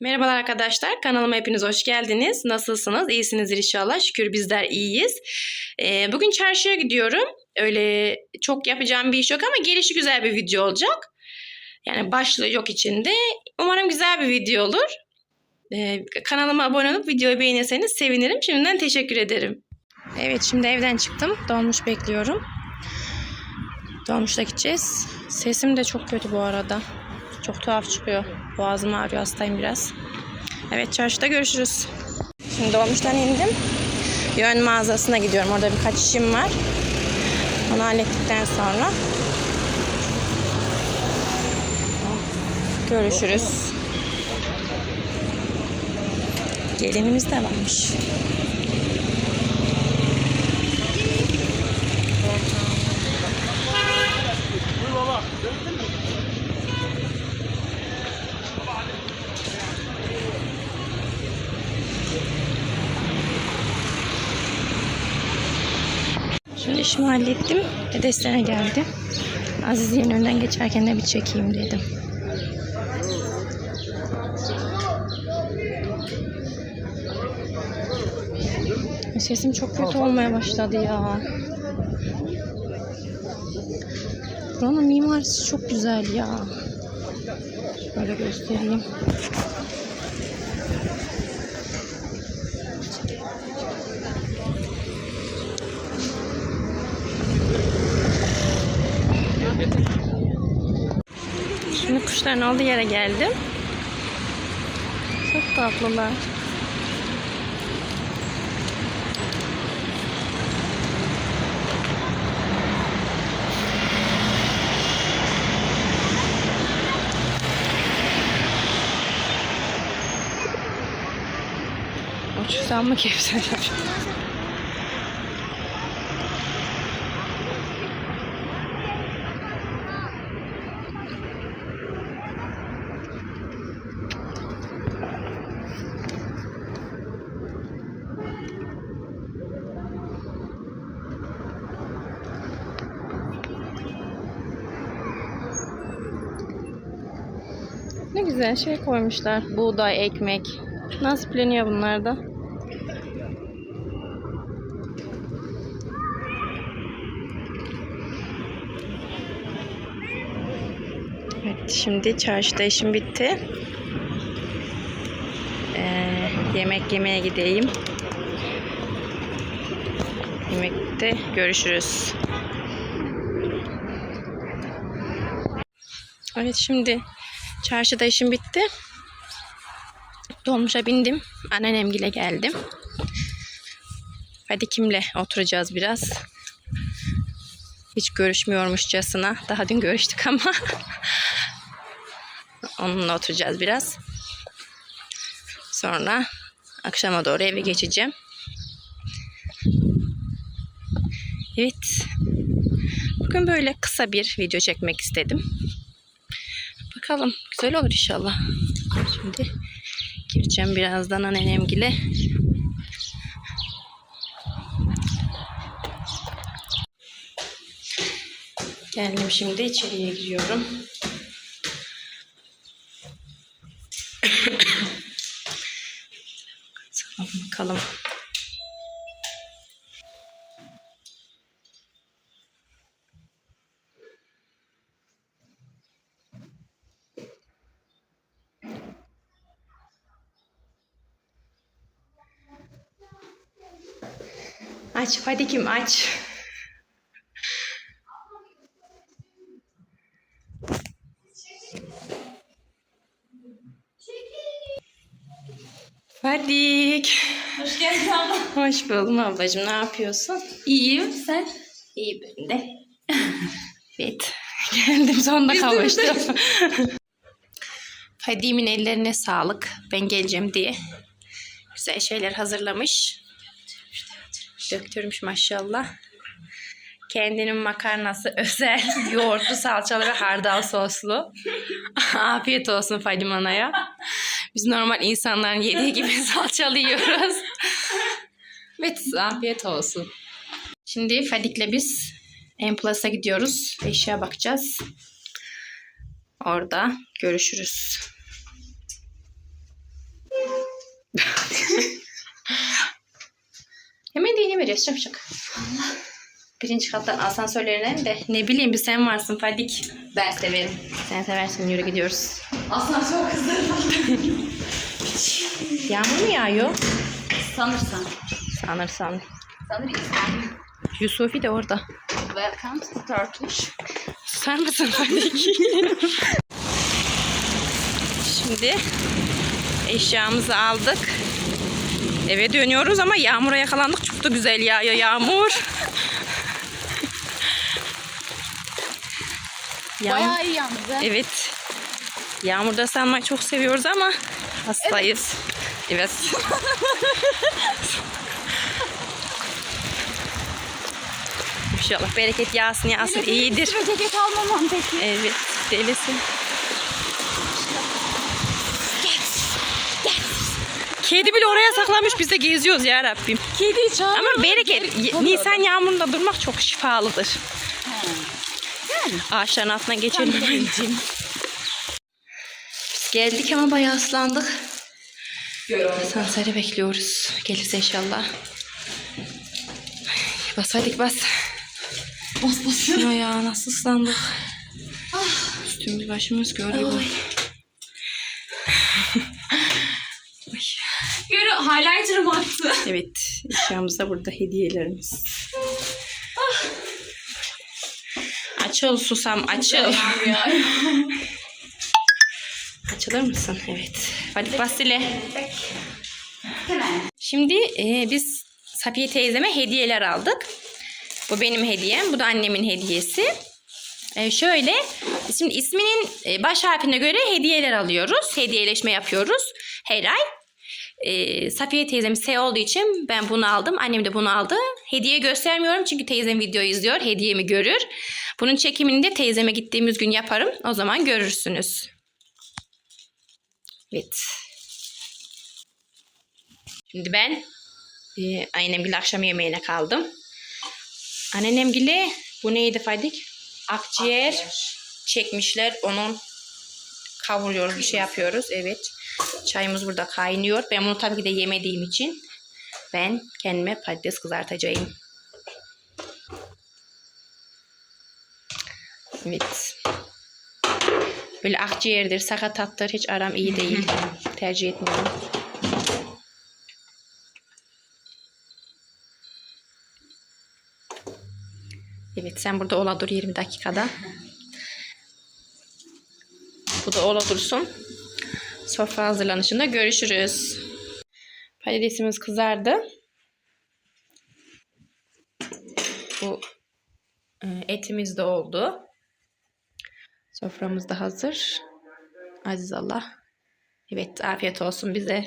Merhabalar arkadaşlar. Kanalıma hepiniz hoş geldiniz. Nasılsınız? İyisinizdir inşallah. Şükür bizler iyiyiz. Ee, bugün çarşıya gidiyorum. Öyle çok yapacağım bir iş yok ama gelişi güzel bir video olacak. Yani başlığı yok içinde. Umarım güzel bir video olur. Ee, kanalıma abone olup videoyu beğenirseniz sevinirim. Şimdiden teşekkür ederim. Evet şimdi evden çıktım. Dolmuş bekliyorum. Dolmuşta gideceğiz. Sesim de çok kötü bu arada. Çok tuhaf çıkıyor. Boğazım ağrıyor hastayım biraz. Evet çarşıda görüşürüz. Şimdi dolmuştan indim. Yön mağazasına gidiyorum. Orada birkaç işim var. Onu hallettikten sonra görüşürüz. Gelinimiz de varmış. Şimdi işimi hallettim. Dedesine geldi. Azize'nin önünden geçerken de bir çekeyim dedim. Sesim çok kötü olmaya başladı ya. Buranın mimarisi çok güzel ya. Şöyle göstereyim. Şimdi kuşların olduğu yere geldim. Çok tatlılar. Uçsam mı kevser güzel şey koymuşlar. Buğday, ekmek. Nasipleniyor bunlar da. Evet, şimdi çarşıda işim bitti. Ee, yemek yemeye gideyim. Yemekte görüşürüz. Evet şimdi çarşıda işim bitti. Dolmuşa bindim. Anneannemgile geldim. Hadi kimle oturacağız biraz. Hiç görüşmüyormuşçasına. Daha dün görüştük ama. Onunla oturacağız biraz. Sonra akşama doğru eve geçeceğim. Evet. Bugün böyle kısa bir video çekmek istedim. Bakalım güzel olur inşallah. Şimdi gireceğim birazdan anneannemgile. Geldim şimdi içeriye giriyorum. Bakalım. Aç Fadikim aç. Fadik. Hoş geldin abla. Hoş buldum ablacığım. Ne yapıyorsun? İyiyim sen? İyi ben de. Evet. Geldim sonunda kavuştum. Fadim'in ellerine sağlık. Ben geleceğim diye. Güzel şeyler hazırlamış. Döktürmüş maşallah. Kendinin makarnası özel. Yoğurtlu, salçalı ve hardal soslu. Afiyet olsun Fadim Ana'ya. Biz normal insanların yediği gibi salçalı yiyoruz. Evet, afiyet olsun. Şimdi Fadik'le biz Emplas'a gidiyoruz. Eşya bakacağız. Orada görüşürüz. İneceğiz şapşak. Birinci kattan asansörlerine de ne bileyim bir sen varsın Fadik. Ben severim. Sen seversin yürü gidiyoruz. Çok hızlı. Yağmur mu yağıyor? Sanırsan. Sanırsam. Sanırım. Yusufi de orada. Welcome to Turkish. Susar mısın Fadik? Şimdi eşyamızı aldık. Eve dönüyoruz ama yağmura yakalandık. Çok da güzel yağıyor yağmur. Yağmur. Bayağı iyi yalnız. ha. Evet. Yağmurda sanmayı çok seviyoruz ama hastayız. Evet. İnşallah bereket yağsın yağsın iyidir. Üstüme ceket almamam peki. Evet delisin. Kedi bile oraya saklamış biz de geziyoruz ya Rabbim. Kedi çağır. Ama bereket Nisan yağmurunda durmak çok şifalıdır. Ağaçların altından geçelim. Biz geldik ama bayağı ıslandık. Sansarı bekliyoruz. Gelirse inşallah. Bas hadi bas. Bas bas. Şuna ya nasıl ıslandık. Üstümüz başımız görüyor. Yürü highlighter'ım attı. Evet, eşyamızda burada hediyelerimiz. Açıl susam, açıl. Açılır mısın? Evet. Hadi Basile. Şimdi e, biz Safiye teyzeme hediyeler aldık. Bu benim hediyem, bu da annemin hediyesi. E, şöyle, şimdi isminin e, baş harfine göre hediyeler alıyoruz. Hediyeleşme yapıyoruz her ay. E, Safiye teyzem S olduğu için ben bunu aldım. Annem de bunu aldı. Hediye göstermiyorum çünkü teyzem video izliyor. Hediyemi görür. Bunun çekimini de teyzeme gittiğimiz gün yaparım. O zaman görürsünüz. Evet. Şimdi ben e, annemgile akşam yemeğine kaldım. Anneannemgile bu neydi Fadik? Akciğer çekmişler. Onun kavuruyoruz, bir şey yapıyoruz. Evet. Çayımız burada kaynıyor. Ben bunu tabii ki de yemediğim için ben kendime patates kızartacağım. Evet. Böyle akciğerdir, sakatattır hiç aram iyi değil. Tercih etmiyorum. Evet sen burada ola dur 20 dakikada. Bu da ola dursun. Sofra hazırlanışında görüşürüz. Patatesimiz kızardı. Bu e, etimiz de oldu. Soframız da hazır. Aziz Allah. Evet afiyet olsun bize.